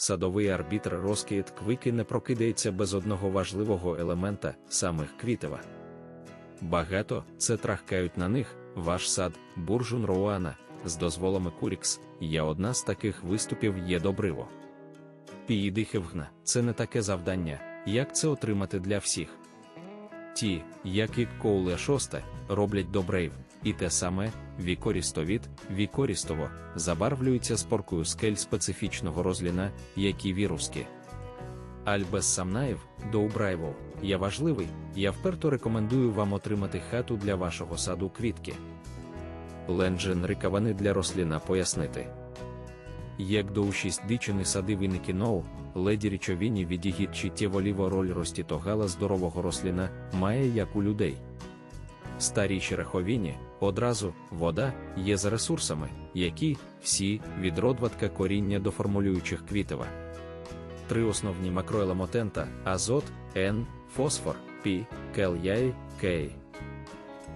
садовий арбітр розкіт квики не прокидається без одного важливого елемента самих квітова. Багато це трахкають на них, ваш сад, буржун Роуана, з дозволами Курікс, є одна з таких виступів є добриво. Піїдихевгна це не таке завдання, як це отримати для всіх. Ті, як і Коуле шосте, роблять добрейв, і те саме вікорістовід, вікорістово, забарвлюється споркою скель специфічного розліна, які віруски. Альбес Самнаєв, Доубрайвов, я важливий, я вперто рекомендую вам отримати хату для вашого саду квітки. Ленджен рикавани для росліна пояснити. Як до ушість дичини сади виники ноу, леді річовіні відігід читтєво роль розтітогала здорового росліна має як у людей. Старі череховіні, одразу, вода, є за ресурсами, які, всі, від родватка коріння до формулюючих квітива. Три основні макроелемотента азот, Н, фосфор, Пі, келяй, Кей.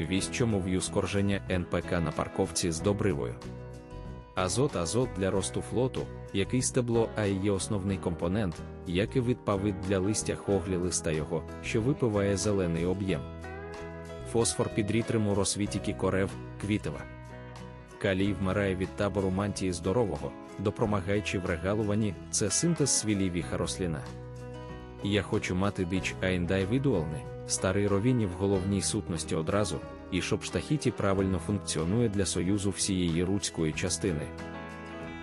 Вісь чому в'ю скорження НПК на парковці з добривою. Азот азот для росту флоту, який стебло А є основний компонент, як і відпавид для листя хоглі листа його, що випиває зелений об'єм. Фосфор підрітриму росвітіки корев, квітова. Калій вмирає від табору мантії здорового, допомагаючи в регалуванні, це синтез свілівіха рослина. Я хочу мати дич аіндайвідуалне, старий ровіні в головній сутності одразу, і щоб штахіті правильно функціонує для союзу всієї руцької частини.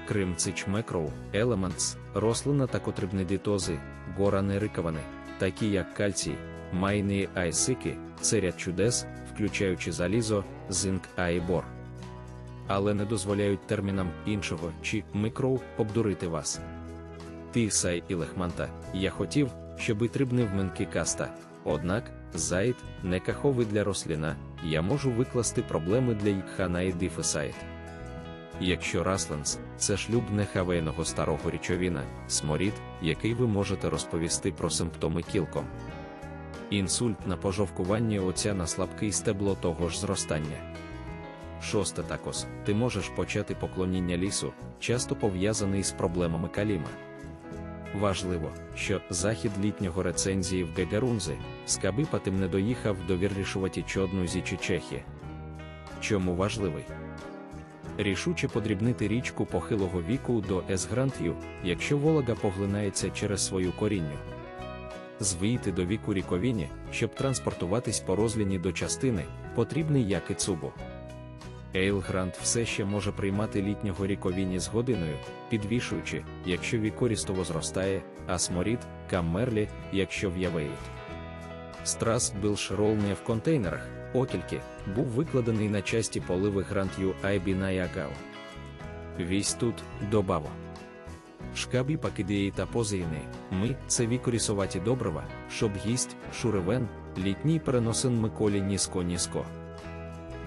Крим цичмекроу, елементс, рослина та котрибнидитози, гора нерикавани, такі як кальцій, майні айсики, це ряд чудес, включаючи залізо, зинк а. Але не дозволяють термінам іншого чи микроу обдурити вас. Ти сай і лехманта, я хотів, щоби трибнив менки каста, однак, зайд, не каховий для рослина, я можу викласти проблеми для ікхана і дифесайт. Якщо расленс це шлюб нехавейного старого річовіна, сморід, який ви можете розповісти про симптоми кілком. Інсульт на пожовкування оця на слабкий стебло того ж зростання. Шосте також, ти можеш почати поклоніння лісу, часто пов'язаний з проблемами каліма. Важливо, що захід літнього рецензії в Гегарунзи Скабипатим не доїхав до віррішуваті чодну зічі Чехі. Чому важливий? Рішуче подрібнити річку похилого віку до Есгрант'ю, якщо волога поглинається через свою корінню. Звійти до віку ріковіні, щоб транспортуватись по розліні до частини, потрібний як і цубу. Ейлгрант все ще може приймати літнього ріковіні з годиною, підвішуючи, якщо вікорістово зростає, а сморід, каммерлі, якщо в'явеють. Страс Билшролне в контейнерах, окільки, був викладений на часті поливи грант'ю Айбіна Ягау. Вісь тут добаво. Шкабі пакидеї та позиїни, ми це вікорісоваті добрива, щоб гість, шуревен, літній переносин Миколі ніско-ніско.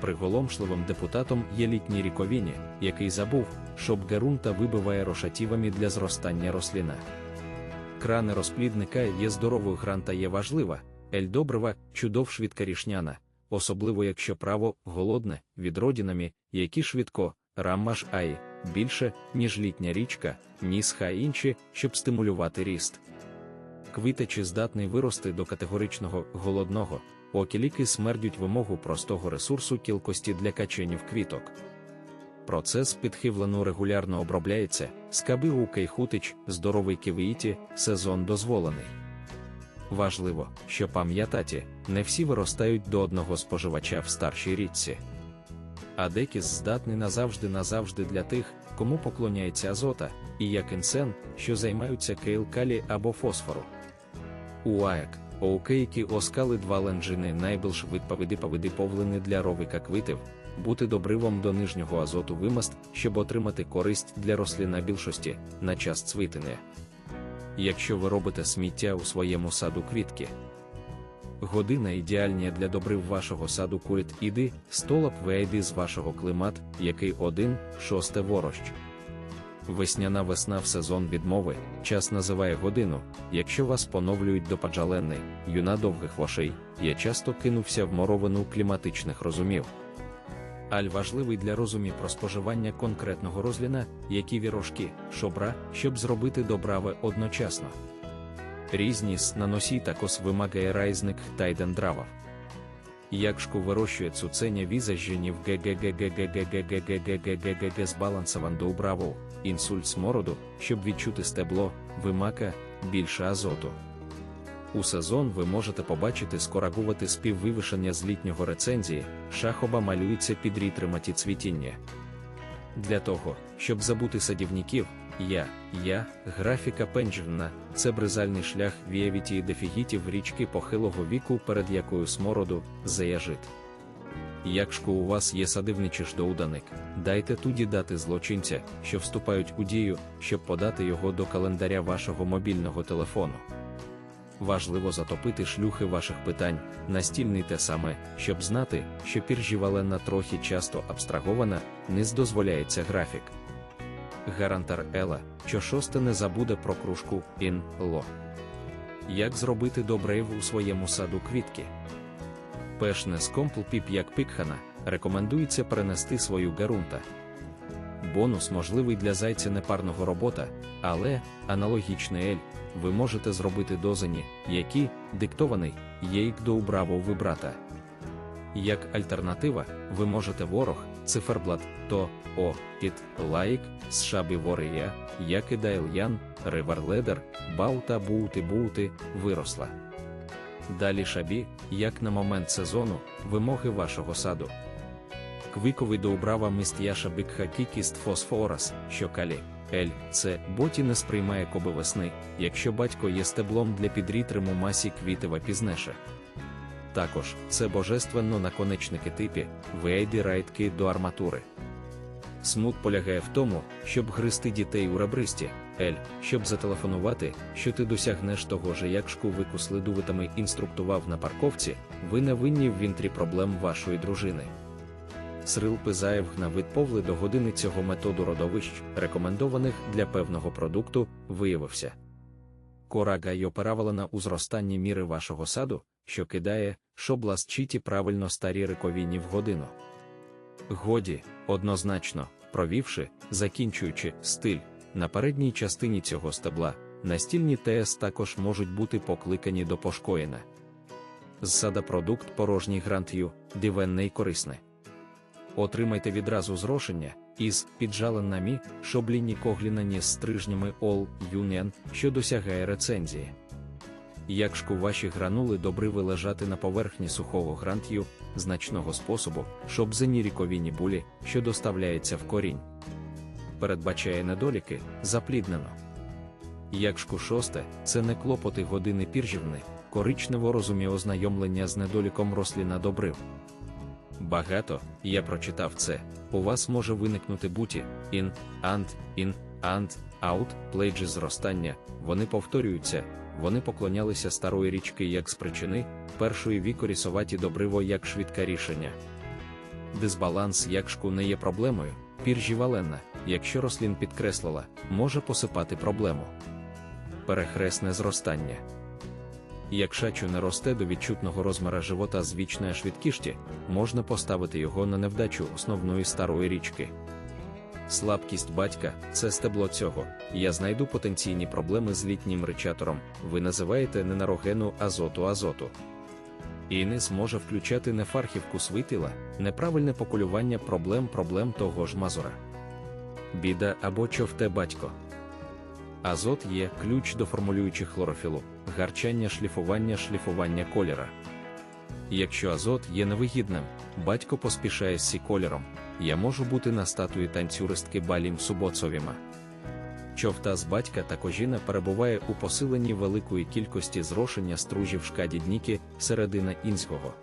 Приголомшливим депутатом є літній ріковіні, який забув, щоб ґерунта вибиває рошатівами для зростання рослина. Крани розплідника є здоровою гранта є важлива, ель добрива, чудов швидка рішняна, особливо якщо право голодне, відродінами, які швидко, раммаш аї, більше, ніж літня річка, нісха інші, щоб стимулювати ріст. Квитачі здатний вирости до категоричного голодного, Окіліки смердють вимогу простого ресурсу кілкості для каченів квіток. Процес підхивлену регулярно обробляється, скаби у кейхутич, здоровий кивіті, сезон дозволений. Важливо, що пам'ятаті, не всі виростають до одного споживача в старшій річці. Адекіс здатний назавжди назавжди для тих, кому поклоняється азота, і як інсен, що займаються кейл-калі або фосфору. УАЕК Оукейки оскали два ленджини найбільш відповіді повиди повлини для ровика квитів, бути добривом до нижнього азоту вимаст, щоб отримати користь для рослина більшості на час цвітення. Якщо ви робите сміття у своєму саду квітки, година ідеальна для добрив вашого саду курит іди, столап вейди з вашого климат, який один, шосте ворощ. Весняна весна в сезон відмови, час називає годину, якщо вас поновлюють до паджаленни, юна довгих вошей, я часто кинувся в моровину кліматичних розумів. аль важливий для розумі про споживання конкретного розліна, які вірошки, шобра, щоб зробити добраве одночасно. Різність на носі також вимагає райзник тайдендравав. Якшку вирощує цуценя візажені в я, я, графіка пенджвна, це бризальний шлях віявіті і дефігітів річки похилого віку, перед якою смороду заяжит. Якщо у вас є садивничий ждоуданик, дайте туді дати злочинця, що вступають у дію, щоб подати його до календаря вашого мобільного телефону. Важливо затопити шлюхи ваших питань, настільний те саме, щоб знати, що піржі валена трохи часто абстрагована, не здозволяється графік. Гарантар Ела, що шосте не забуде про кружку ін ло. Як зробити добре у своєму саду квітки? Пешне з компл піп як пікхана, рекомендується перенести свою гарунта. Бонус можливий для зайця непарного робота, але аналогічний ель, ви можете зробити дозані, які, диктований, є їх до убраво вибрата. Як альтернатива, ви можете ворог, циферблат, то, о, під, лайк, з шабі вория, як і дайл'ян, риварледер, баута бути бути, виросла. Далі шабі, як на момент сезону, вимоги вашого саду. Квиковий до убрава мистяша бикха кікіст фосфорас, що калі. Ель, це боті не сприймає коби весни, якщо батько є стеблом для підрітриму масі квітива пізнеше. Також це божественно наконечники типі, вейді райтки до арматури. Смут полягає в тому, щоб гристи дітей у ребристі, Ель, щоб зателефонувати, що ти досягнеш того же, як шку вику слідуватами інструктував на парковці, ви не винні в вінтрі проблем вашої дружини. Срил Пизаєв на відповли до години цього методу родовищ, рекомендованих для певного продукту, виявився. Корага й операвалена у зростанні міри вашого саду, що кидає, щоб ласчиті правильно старі рековіні в годину. Годі, однозначно, провівши, закінчуючи стиль, на передній частині цього стебла, настільні ТС також можуть бути покликані до пошкоєна. З сада продукт порожній грант'ю, дивенне й корисне. Отримайте відразу зрошення із піджаленнами, шобліні коглінані з стрижнями All Union, що досягає рецензії. Якщо ваші гранули добриви лежати на поверхні сухого грант'ю, значного способу, щоб зеніріковіні булі, що доставляється в корінь. Передбачає недоліки, запліднено. Якщо шосте, це не клопоти години піржівни, коричнево розумі ознайомлення з недоліком росліна добрив. Багато, я прочитав це, у вас може виникнути буті, ін, ант, ін, ант, аут, плейджі зростання, вони повторюються, вони поклонялися старої річки як з причини, першої вікорісоваті добриво як швидке рішення. Дисбаланс якшку не є проблемою, піржі валенна, якщо рослін підкреслила, може посипати проблему. Перехресне зростання. Як шачу не росте до відчутного розміра живота з вічної швидкішті, можна поставити його на невдачу основної старої річки. Слабкість батька це стебло цього. Я знайду потенційні проблеми з літнім речатором. Ви називаєте ненарогену азоту азоту. І не зможе включати нефархівку свитила, неправильне покулювання проблем проблем того ж мазура. Біда або човте батько. Азот є ключ до формулюючих хлорофілу, гарчання шліфування шліфування кольора. Якщо азот є невигідним, батько поспішає з сі кольором, я можу бути на статуї танцюристки балім субоцовіма. Човта з батька та кожіна перебуває у посиленні великої кількості зрошення стружів шкаді дніки середина інського.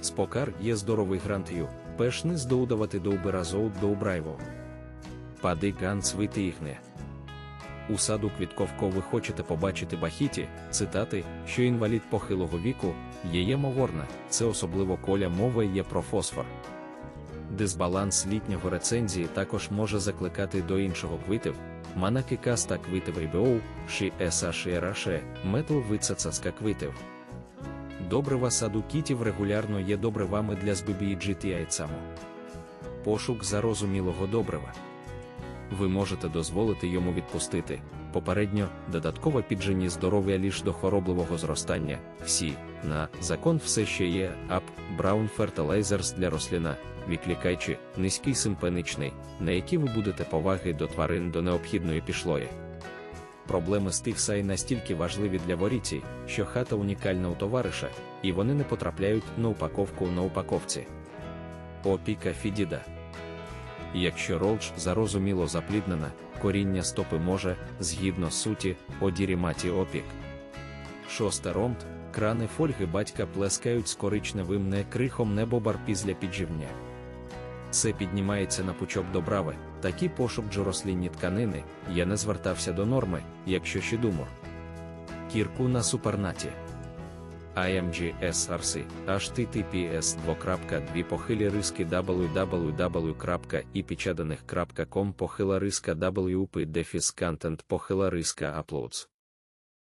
Спокар є здоровий грант'ю, пешни здоудавати до убиразоут до убрайво. Пади ганц вити їхне. У саду квітковко ви хочете побачити бахіті, цитати, що інвалід похилого віку, є ємоворна, це особливо коля мова є про фосфор. Дисбаланс літнього рецензії також може закликати до іншого квитів, манаки каста квитивий біоу, ші еса шіераше, метл вицацаска квитив. Добрива саду кітів регулярно є добривами для збибії GTI цаму. Пошук зарозумілого добрива. Ви можете дозволити йому відпустити. Попередньо додатково піджені здоров'я ліж до хоробливого зростання. Всі на закон все ще є ап Brown Fertilizers для рослина, відкликаючи низький симпеничний, на які ви будете поваги до тварин до необхідної пішлої. Проблеми з тихсай настільки важливі для воріці, що хата унікальна у товариша, і вони не потрапляють на упаковку на упаковці. Опіка Фідіда. Якщо ролдж зарозуміло запліднена, коріння стопи може, згідно суті, одіріматі опік. Шосте ромт, крани фольги батька плескають з коричневим не крихом небобар після підживня. Це піднімається на пучок добрави, такий пошук джорослінні тканини, я не звертався до норми, якщо ще думав. Кірку на супернаті. IMGSRC, https 2.2 похилі риски www.ipічаданих.com похила риска WP Defis Content похила риска Uploads.